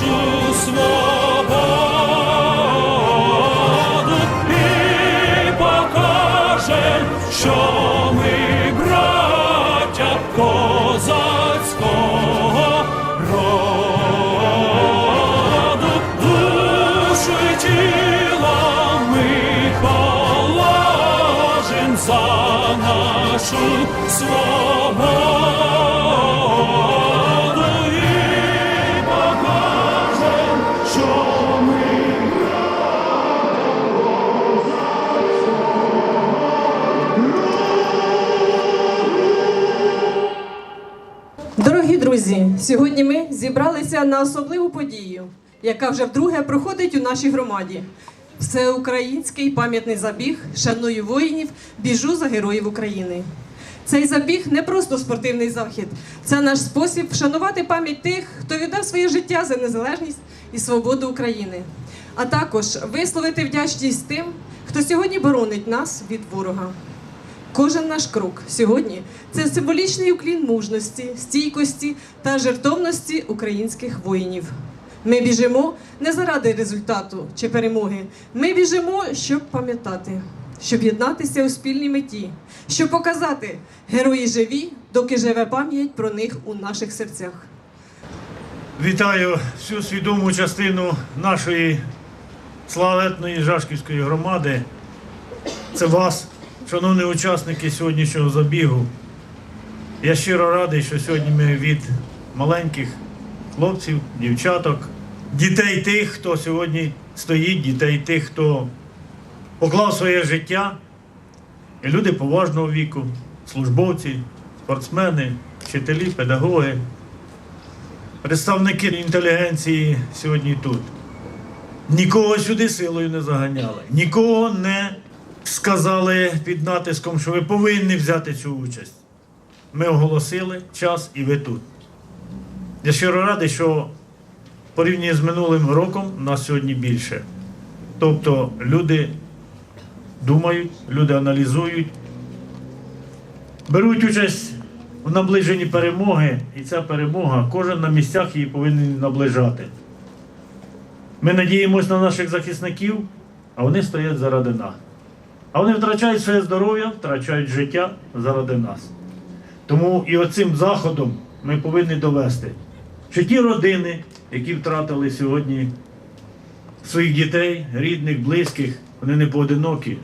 нашу свободу і покажем, що ми браття козацького роду, душу тіло ми положим за нашу свободу друзі, сьогодні ми зібралися на особливу подію, яка вже вдруге проходить у нашій громаді. Всеукраїнський пам'ятний забіг Шаную воїнів, біжу за героїв України. Цей забіг не просто спортивний захід, це наш спосіб вшанувати пам'ять тих, хто віддав своє життя за незалежність і свободу України, а також висловити вдячність тим, хто сьогодні боронить нас від ворога. Кожен наш крок сьогодні це символічний уклін мужності, стійкості та жертовності українських воїнів. Ми біжимо не заради результату чи перемоги. Ми біжимо, щоб пам'ятати, щоб єднатися у спільній меті, щоб показати герої живі, доки живе пам'ять про них у наших серцях. Вітаю всю свідому частину нашої славетної Жашківської громади. Це вас, шановні учасники сьогоднішнього забігу. Я щиро радий, що сьогодні ми від маленьких хлопців, дівчаток, дітей тих, хто сьогодні стоїть, дітей тих, хто поклав своє життя, і люди поважного віку, службовці, спортсмени, вчителі, педагоги представники інтелігенції сьогодні тут. Нікого сюди силою не заганяли, нікого не сказали під натиском, що ви повинні взяти цю участь. Ми оголосили час і ви тут. Я щиро радий, що порівняно з минулим роком нас сьогодні більше. Тобто люди думають, люди аналізують, беруть участь в наближенні перемоги, і ця перемога, кожен на місцях її повинен наближати. Ми надіємося на наших захисників, а вони стоять заради нас. А вони втрачають своє здоров'я, втрачають життя заради нас. Тому і оцим заходом ми повинні довести, що ті родини, які втратили сьогодні своїх дітей, рідних, близьких, вони не поодинокі.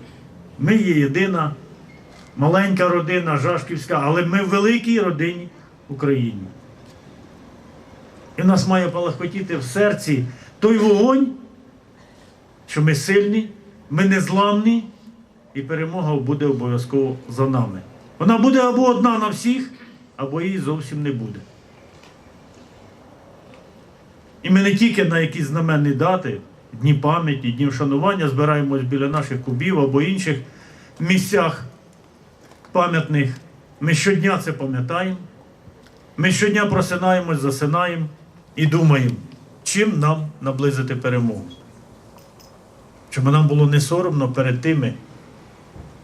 Ми є єдина маленька родина Жашківська, але ми в великій родині Україні. І в нас має палахкотіти в серці той вогонь, що ми сильні, ми незламні, і перемога буде обов'язково за нами. Вона буде або одна на всіх, або її зовсім не буде. І ми не тільки на якісь знаменні дати, дні пам'яті, дні вшанування збираємось біля наших кубів або інших місцях пам'ятних. Ми щодня це пам'ятаємо. Ми щодня просинаємось, засинаємо і думаємо, чим нам наблизити перемогу. Щоб нам було не соромно перед тими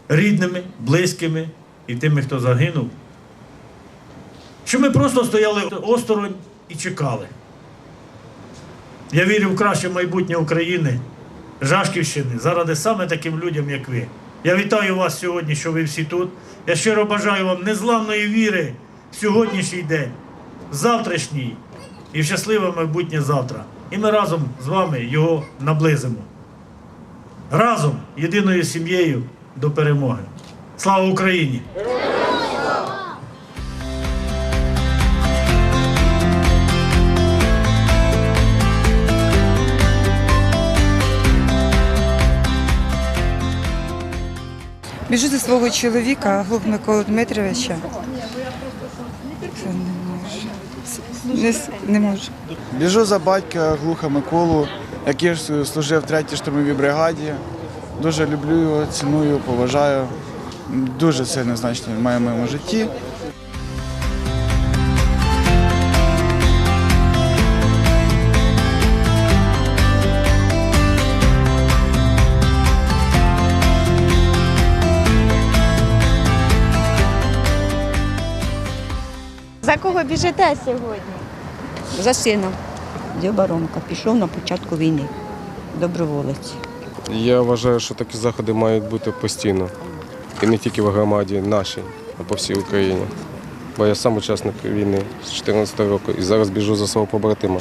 рідними, близькими і тими, хто загинув. Щоб ми просто стояли осторонь і чекали. Я вірю в краще майбутнє України, Жашківщини, заради саме таким людям, як ви. Я вітаю вас сьогодні, що ви всі тут. Я щиро бажаю вам незламної віри в сьогоднішній день, в завтрашній і в щасливе майбутнє завтра. І ми разом з вами його наблизимо. Разом, єдиною сім'єю до перемоги. Слава Україні! Біжу зі свого чоловіка, Глух Миколи Дмитровича. Не можу. Не, не можу. Біжу за батька Глуха Миколу, який служив в 3-й штурмовій бригаді. Дуже люблю його, ціную, поважаю. Дуже сильне значення має в моєму житті. За кого біжите сьогодні? За сином. Дзьоба Ромка пішов на початку війни. Доброволець. Я вважаю, що такі заходи мають бути постійно. І не тільки в громаді нашій, а по всій Україні. Бо я сам учасник війни з 14 року і зараз біжу за свого побратима,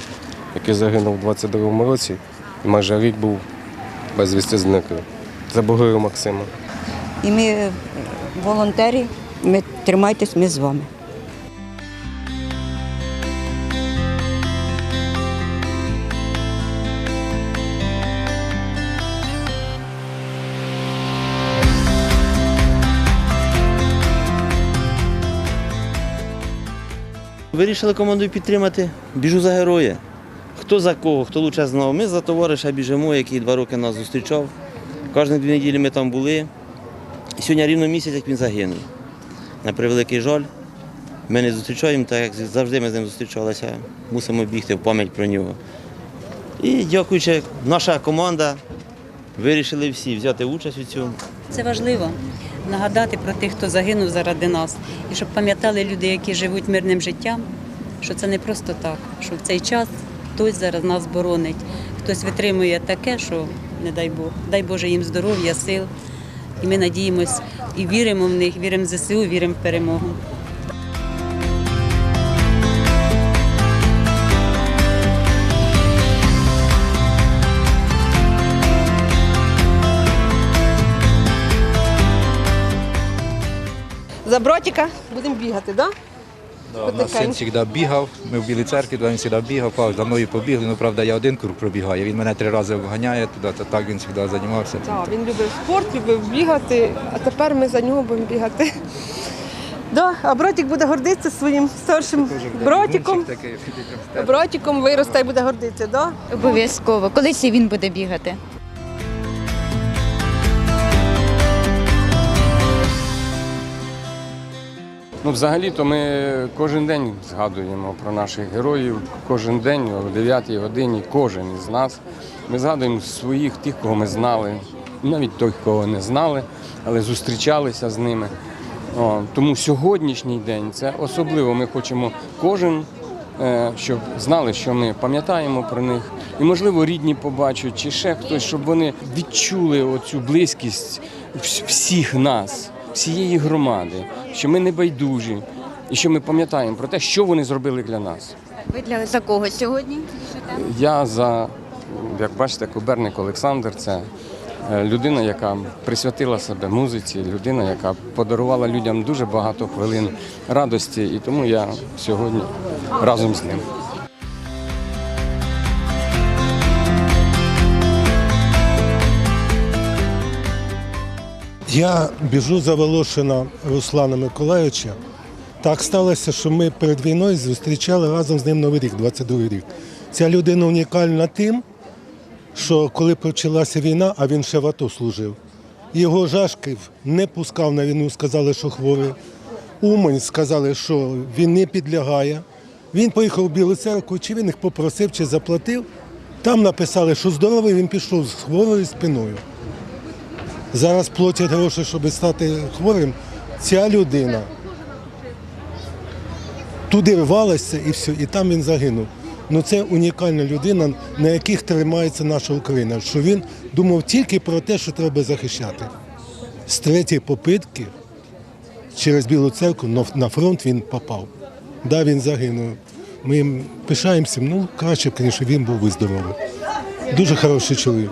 який загинув у 22-му році і майже рік був безвісти зниклий. За Богою Максима. І ми е, волонтери, ми тримайтесь, ми з вами. Вирішили командою підтримати. Біжу за героя. Хто за кого, хто лучше знав. Ми за товариша біжимо, який два роки нас зустрічав. Кожні дві неділі ми там були. І сьогодні рівно місяць, як він загинув. На превеликий жаль. Ми не зустрічаємо, так як завжди ми з ним зустрічалися. Мусимо бігти в пам'ять про нього. І дякуючи, наша команда вирішили всі взяти участь у цьому. Це важливо нагадати про тих, хто загинув заради нас, і щоб пам'ятали люди, які живуть мирним життям, що це не просто так, що в цей час хтось зараз нас боронить, хтось витримує таке, що не дай Бог, дай Боже їм здоров'я, сил. І ми надіємось і віримо в них, віримо в ЗСУ, віримо в перемогу. За братика будемо бігати, так? Да, у нас син завжди бігав, ми в Білій церкві, туди він завжди бігав, пав, за мною побігли, ну правда, я один круг пробігаю, він мене три рази вганяє туди, то так він завжди займався. Так, він любив спорт, любив бігати, а тепер ми за нього будемо бігати. Да, а братик буде гордитися своїм старшим братиком. Такий, Братиком виросте і буде гордитися, да? Обов'язково. Колись і він буде бігати. Ну, взагалі-то ми кожен день згадуємо про наших героїв. Кожен день о 9 годині, кожен із нас. Ми згадуємо своїх, тих, кого ми знали, навіть тих, кого не знали, але зустрічалися з ними. О, тому сьогоднішній день це особливо. Ми хочемо кожен е, щоб знали, що ми пам'ятаємо про них. І, можливо, рідні побачать, чи ще хтось, щоб вони відчули оцю близькість всіх нас, всієї громади, що ми не байдужі, і що ми пам'ятаємо про те, що вони зробили для нас. Ви для за кого сьогодні? Я за, як бачите, Куберник Олександр це е, людина, яка присвятила себе музиці, людина, яка подарувала людям дуже багато хвилин радості, і тому я сьогодні разом з ним. Я біжу за Волошина Руслана Миколаївича. Так сталося, що ми перед війною зустрічали разом з ним Новий рік, 22 рік. Ця людина унікальна тим, що коли почалася війна, а він ще в АТО служив, його Жашків не пускав на війну, сказали, що хворий. Умань сказали, що він не підлягає. Він поїхав в Білу церкву, чи він їх попросив, чи заплатив. Там написали, що здоровий, він пішов з хворою спиною. Зараз платять гроші, щоб стати хворим. Ця людина туди рвалася і все, і там він загинув. Ну це унікальна людина, на яких тримається наша Україна. Що він думав тільки про те, що треба захищати. З третьої попитки через Білу церкву на- фронт він попав. Да, він загинув. Ми їм пишаємося, ну краще б, звісно, він був би здоровий. Дуже хороший чоловік.